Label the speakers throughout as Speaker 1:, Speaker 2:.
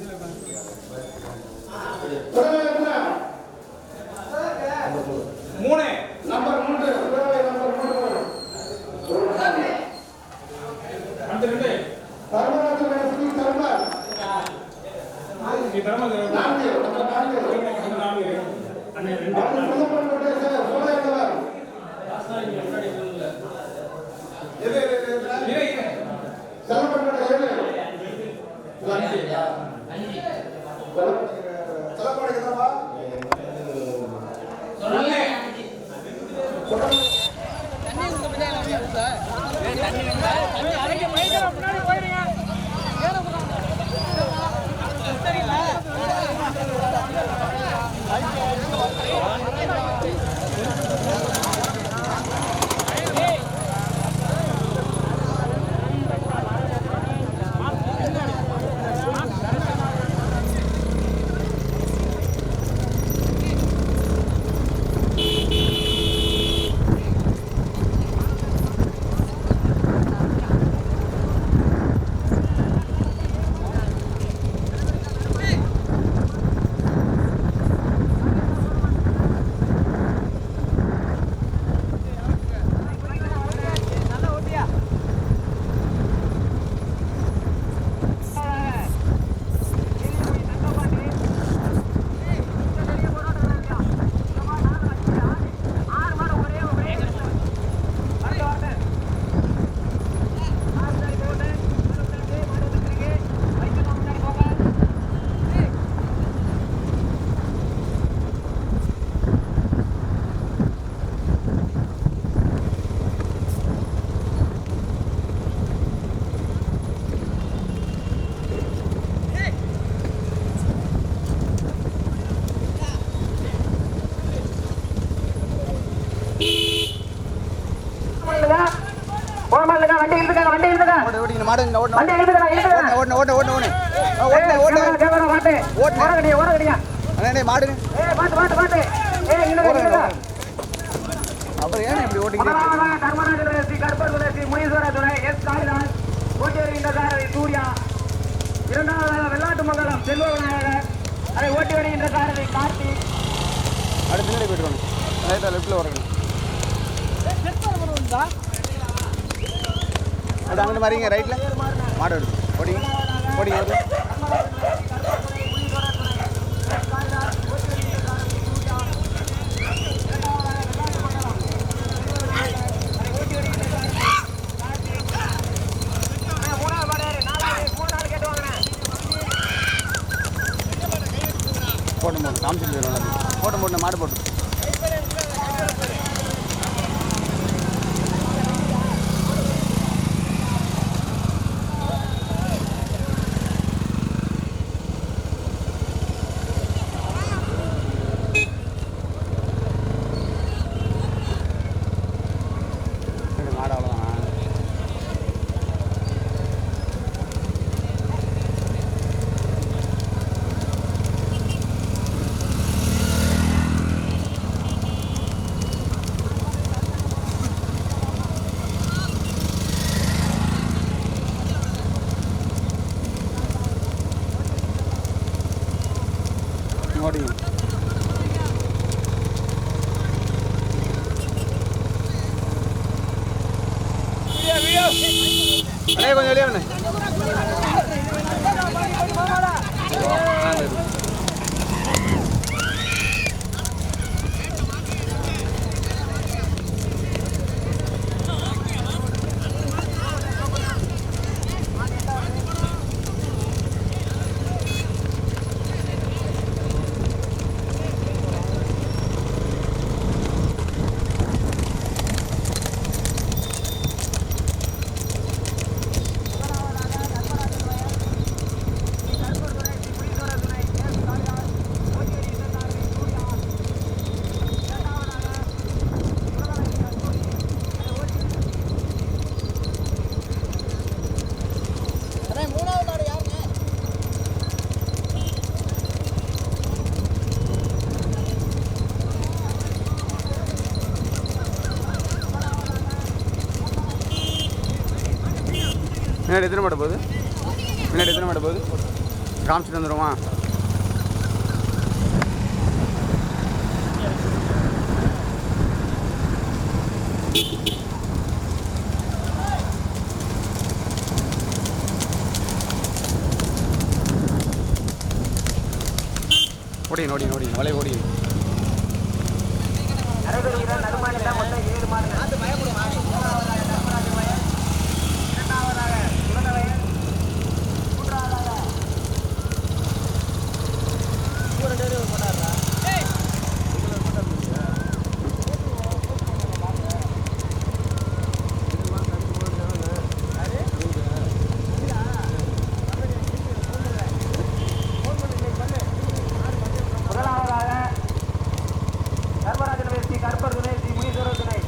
Speaker 1: மூணு
Speaker 2: அப்புறம் ஏன் இப்படி ஓட்டிங்க
Speaker 3: முனீஸ்வர துணை எஸ் காளிதாஸ் ஓட்டி வருகின்ற சூர்யா இரண்டாவதாக வெள்ளாட்டு மங்கலம் செல்வ விநாயகர் அதை ஓட்டி வருகின்ற சாரதி கார்த்திக்
Speaker 2: அடுத்து பின்னாடி போயிட்டு வரணும் ரைட்டாக வரணும் அப்படி அங்கிட்டு மாறிங்க ரைட்டில் மாடு எடுத்து ஓடிங்க ஓடிங்க ஓடி. போட்டு போட்டு காமிச்சு போட்டு போட்டு மாடு போட்டு ഇങ്ങോട്ട് ചെയ്യും അല്ലേ കൊഞ്ഞ് முன்னாடி எத்தனை மாடு போகுது? முன்னாடி எத்தனை மாடு போகுது? காமிச்சிட்டு வந்துடுமா ஓடி ஓடி ஓடி வலை ஓடி
Speaker 1: நடைபெறுகிற நடுமாநில மொத்தம் ஏழு மாடுகள் இரண்டாவதாக குழந்தைவயல் மூன்றாவதாக முதலாவதாக தர்மராஜன் வேசி கருப்பர் துணை ஸ்ரீ முனீஸ்வரர் துணை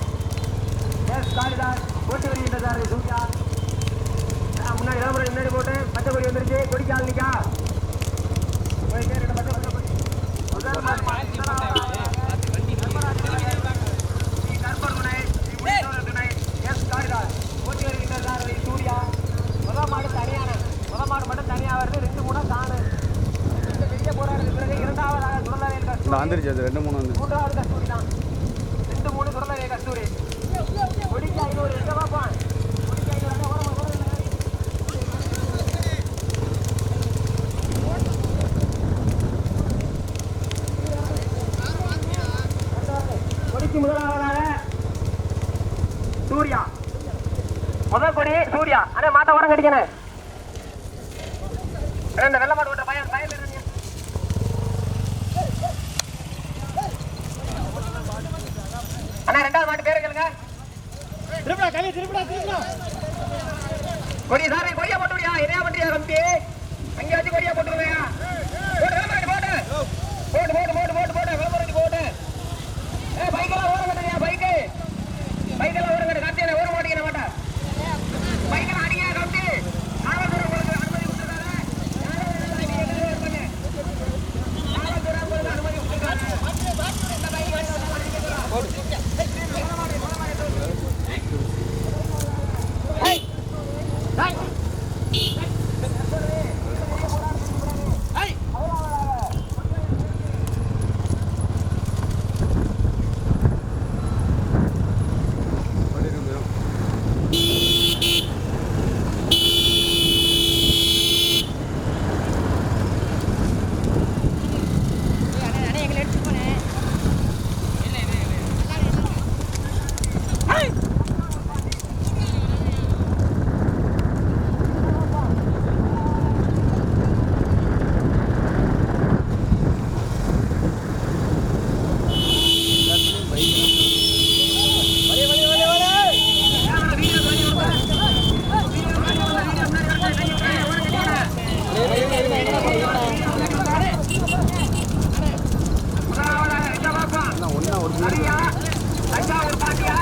Speaker 1: எஸ் காளிதாஸ் போட்டு வருகின்ற சார் சூர்யா ஆ, முன்னாடி விளம்பரம் முன்னாடி போட்டு பச்சை கொடி வந்துருச்சு கொடிக்கு ஆள் நிக்கா போய் கேரு, ரெண்டு பச்சை பச்சை கொடி. முதல் மாடு தர்மராஜன் வேசி, ஸ்ரீ கருப்பர் துணை ஸ்ரீ முனீஸ்வரர் துணை எஸ் காளிதாஸ் போட்டி வருகின்ற சார் சூர்யா முதல் மாடு தனியான முதல் மாடு மட்டும் தனியாக வருது ரெண்டு மூணு தானு இந்த பெரிய போராட்டத்துக்கு பிறகு இரண்டாவதாக சுடலவேல்
Speaker 2: இந்த
Speaker 1: கஸ்தூரி
Speaker 2: வந்துருச்சு அது ரெண்டு மூணு வந்து
Speaker 1: மூன்றாவது கஸ்தூரி தான் ரெண்டு மூணு சுடலவே கஸ்தூரி கொடிக்கு ஐநூறு எங்க பார்ப்பான் கொடிக்கு ஐநூறு அங்க ஓரமா, ஓரமா இல்லை. கொடிக்கு முதலாவதாக சூர்யா முதல் கொடி சூர்யா அண்ணே அண்ணே, இந்த வெள்ள மாடு ஓட்டுற பையன் பையன் என்ன? அண்ணா ரெண்டாவது மாட்டு பேரு கேளுங்க.
Speaker 4: திருப்படா கையை திருப்படா திருப்படா.
Speaker 1: கொடி சாமி கொடியா போட்டு விடியா இணையா பண்றியா கம்பி? அங்கே வச்சு கொடியா போட்டு விடுறியா போட்டு விளம்பரம் போட்டு போட்டு போட்டு போட்டு போட்டு போட்டு விளம்பரம் போட்டு ஏ பைக்கெல்லாம் ஓரம் கட்டுறியா பைக்கு பைக்கெல்லாம் ஓரம் கட்டு காத்தி ஓரம் மாட்டேங்கிற மாட்டா பைக்கெல்லாம் அடிங்க கம்பி காவல்துறை உங்களுக்கு அனுமதி கொடுத்துருக்காரு யாரும் வேணாலும் நீங்க எதுவும் இருப்பீங்க காவல்துறை உங்களுக்கு அனுமதி கொடுத்துருக்காரு இந்த பைக்
Speaker 2: ஒன்றா ஒரு
Speaker 1: சரியா? தஞ்சாவூர் பாட்டியா?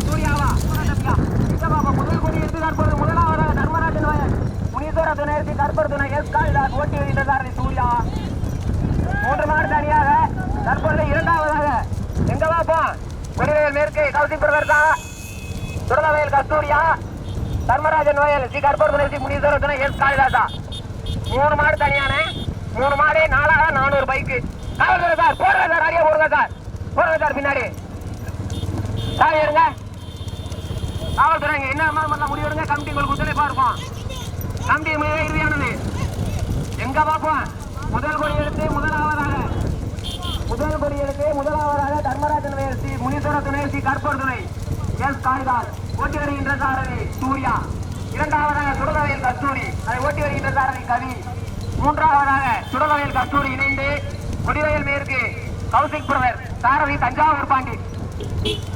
Speaker 1: சூர்யாவா? தம்பியா? இந்த பாப்பா, முதல் கொடி எடுத்து தற்போது முதலாவதாக தர்மராஜன் வயல். முனீஸ்வர துணையரசி கற்பர் துணை எஸ் போட்டி வருகின்றார் சூர்யா. மூன்று மாடு தனியாக தற்போது இரண்டாவதாக. எங்க பாப்போம் கொடிவேல் மேற்கு கௌசி பிரதர்தா சுடலவயல் கஸ்தூரியா தர்மராஜன் வயல் ஸ்ரீ கர்பூர் துணை ஸ்ரீ எஸ் காளிதாசா. மூணு மாடு தனியான மூணு மாடு நாலாக நானூறு பைக்கு. காவல்துறை சார் போடுங்க சார் அடியே போடுங்க சார். போடுங்க சார் பின்னாடி. சார் எடுங்க காவல்துறை என்ன பண்ணலாம் முடிவெடுங்க. கமிட்டி உங்களுக்கு ஒத்துழைப்பா இருப்போம் கமிட்டி இறுதியானது. இங்க பார்ப்போம் முதல் கொடி எடுத்து முதலாவதாக. முதல் கொடி எடுத்து முதலாவதாக தர்மராஜன் வயல் ஸ்ரீ முனீஸ்வர துணை ஸ்ரீ கற்பூர் துணை. எஸ். காளிதாஸ் ஓட்டி வருகின்ற சாரதி சூர்யா. இரண்டாவதாக சுடலவையில் கஸ்தூரி. அதை ஓட்டி வருகின்ற சாரதி கவி. மூன்றாவதாக சுடலவையில் கஸ்தூரி இணைந்து கொடிவயல் மேற்கு கௌசிக் பிரவர் சாரதி தஞ்சாவூர் பாண்டி.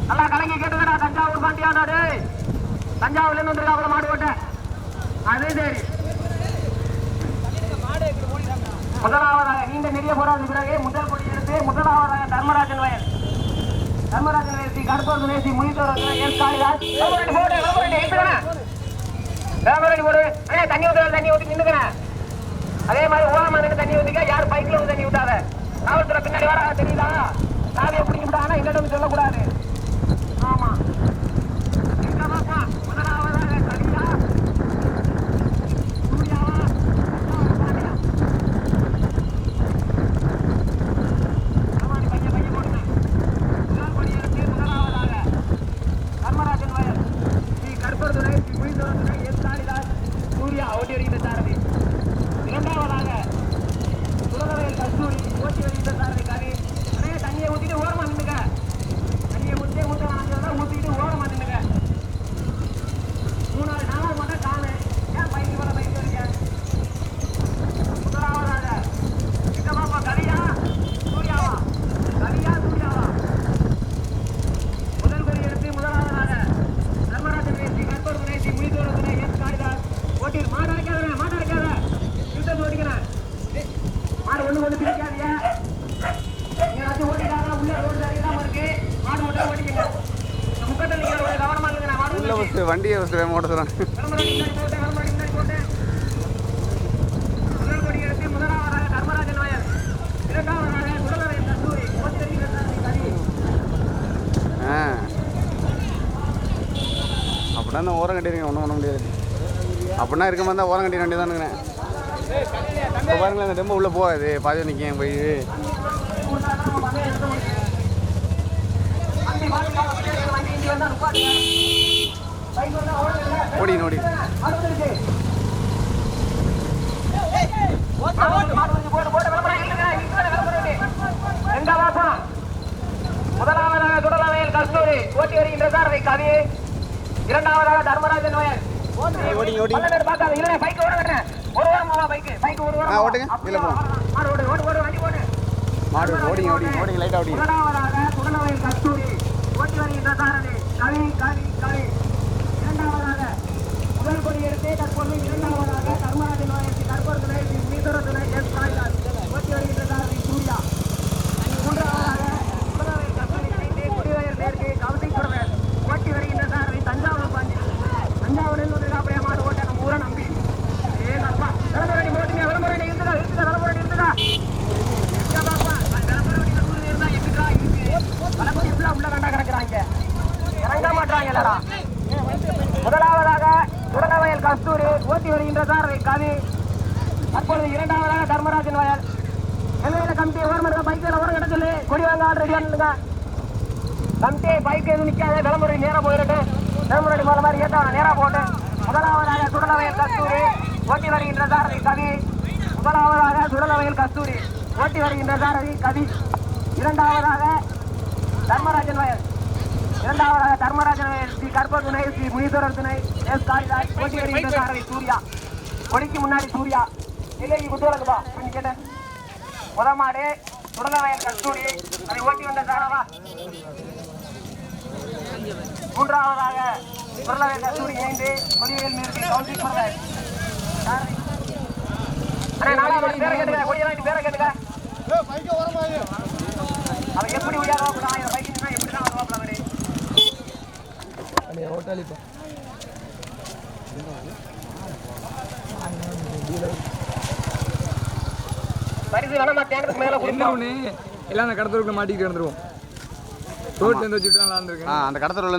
Speaker 1: நல்லா கலங்கி கேட்டுக்கடா தஞ்சாவூர் பாண்டியா தஞ்சாவூர்ல இருந்து வந்திருக்காப்புல மாடு ஓட்ட. அது சரி. முதலாவதாக நீண்ட நெறிய போராது பிறகு முதல் கொடி எடுத்து முதலாவதாக தர்மராஜன் வயல். தர்மராஜன் வயல் ஸ்ரீ கருப்பூர் துணை முனித்தோர் எஸ் காளிதாஸ் விளம்பரம் போடு தண்ணி ஊற்றுற தண்ணி ஊற்றி நின்றுக்கிறேன் அதே மாதிரி ஓரமா நின்று தண்ணி ஊற்றிக்க யார் பைக்ல வந்து தண்ணி ஊத்தாத? காவல்துறை பின்னாடி வர தெரியுதா? சாவியை பிடிக்க விட்டாங்கன்னா எங்கிட்ட வந்து சொல்லக்கூடாது. ஓட்டி வருகின்ற சாரதி இரண்டாவதாக சுரதவையில் கஸ்தூரி ஓட்டி வருகின்ற சாரதி கவி. அண்ணே தண்ணியை ஊற்றிட்டு ஓரமா நின்னுங்க தண்ணியை ஊத்தே ஊத்த வாங்கியதான் ஊத்திட்டு ஓரமா நின்னுங்க மூணாவது நாலாவது மட்டும் காணு ஏன் பைக்கு போல பைக்கு வரீங்க முதலாவதாக எங்க பாப்பா கவியா சூர்யாவா கவியா சூர்யாவா முதல் கொடி எடுத்து முதலாவதாக தர்மராஜன் நேசி கற்பூர் நேசி முனிதோர துணை எஸ் காளிதாஸ் ஓட்டில் மாடு அடைக்காத மாடு அடைக்காத யுத்தம் ஓடிக்கிறேன் மாடு ஒண்ணு ஒண்ணு பிரிக்காதீங்க நீங்க அது ஓட்டிட்டாங்க உள்ள ரோடு சரிதான் இருக்கு மாடு மட்டும் ஓட்டிக்கங்க முக்கத்தில் நீங்க ஒரு கவனமா இருங்க நான் மாடு
Speaker 2: உள்ள
Speaker 1: உள்ள
Speaker 2: ஃபஸ்ட்டு வண்டியை ஃபஸ்ட்டு வேக ஓட்ட சொல்கிறாங்க
Speaker 1: விளம்பரம் முன்னாடி போட்டு விளம்பரம் முன்னாடி போட்டு முதல் கொடி எடுத்து முதலாவதாக தர்மராஜன் வயல் இரண்டாவதாக குடலரை கஸ்தூரி ஓட்டி
Speaker 2: ஆ. அப்படின்னா இந்த ஓரம் கட்டிருக்கேன் ஒன்றும் பண்ண முடியாது. அப்படின்னா இருக்க மாதிரி தான் ஓரம் கட்டிட வேண்டியதானுங்கண்ணே இப்போ பாருங்களேன் இந்த டெம்போ உள்ளே போகாது. பாதி நிற்கேன் போய். ஓடி ஓடி.
Speaker 1: முதலாவதாக துடலவையில் கஸ்தூரி ஓட்டி வருகின்ற சாரதி கவி இரண்டாவதாக தர்மராஜன்
Speaker 2: போ.
Speaker 1: மாடு ஓடு ஓடு ஓடு. வண்டி ஓடு. கஸ்தூரி ஓட்டி வருகின்ற சாரதி கவி கவி கவி இரண்டாவதாக முதல் கொடி எடுத்து தற்போது இரண்டாவதாக தர்மராஜன் வயசு தற்போது துணை மீதர துணை எஸ் காளிதாஸ் ஓட்டி வருகின்ற சாரதி சூர்யா மூன்றாவதாக முதலாவது கஸ்தூரி இணைந்து குடிவயல் மேற்கு கவுசிக்குறவர் ஓட்டி வருகின்ற சாரதி தஞ்சாவூர் பாண்டி தஞ்சாவூரில் ஒரு அப்படியே மாடு ஓட்ட நம்ம ஊரை நம்பி ஏ அப்பா விளம்பரம் போட்டுங்க விளம்பரம் இருந்துடா இருந்துடா விளம்பரம் இருந்துடா எங்க பாப்பா விளம்பரம் ஊர்ல இருந்தா எதுக்கா இருக்கு விளம்பரம் ஃபுல்லா கிடக்குறாங்க. இறங்க முதலாவதாக உடனவயல் கஸ்தூரி ஓட்டி வருகின்ற கவி. தற்பொழுது இரண்டாவதாக தர்மராஜன் வயல். எல்லையில கமிட்டி ஓரமாக பைக்கில் ஓரம் கிட்ட கொடி வாங்க ஆள் ரெடியா நில்லுங்க. கமிட்டி பைக் எதுவும் நிற்காத விளம்பரை நேராக போயிடட்டும் விளம்பரம் போன மாதிரி ஏற்ற நேராக போட்டு. முதலாவதாக சுடலவையில் கஸ்தூரி ஓட்டி வருகின்ற சாரதி கவி. முதலாவதாக சுடலவையில் கஸ்தூரி ஓட்டி வருகின்ற சாரதி கவி. இரண்டாவதாக தர்மராஜன் வயல். இரண்டாவதாக தர்மராஜன் வயல். ஸ்ரீ கற்ப துணை ஸ்ரீ முனீஸ்வரர் துணை எஸ் காளிதாஸ் ஓட்டி வருகின்ற சாரதி சூர்யா. கொடிக்கு முன்னாடி சூர்யா. இல்லை குத்துவலக்குப்பா அப்படின்னு கேட்டேன். முத மாடு சுடலவயல் கஸ்தூரி. அதை ஓட்டி வந்த சாரவா மூன்றாவதாக சுடலவயல் கஸ்தூரி இணைந்து கொடிவேல் நிறுத்தி கவுண்டி சொல்றாரு அண்ணா நாலாவது பேரை கேட்டுக்க கொடியெல்லாம் பேரை கேட்டுக்க.
Speaker 5: பைக்க
Speaker 1: அவன் எப்படி உயர்வா கூட ஆயிரம் பைக்கு நின்னா எப்படி தான் வருவாப்ல அவரு பரிசு வேணாம் நான் தேங்கிறதுக்கு மேல
Speaker 6: என்ன
Speaker 1: கொடுப்போம்
Speaker 6: ஒன்று எல்லாம் அந்த கடத்தலுக்குள்ள மாட்டிக்கிட்டு ரோட்ல இருந்து வச்சுட்டு
Speaker 2: ஆ அந்த கடத்தல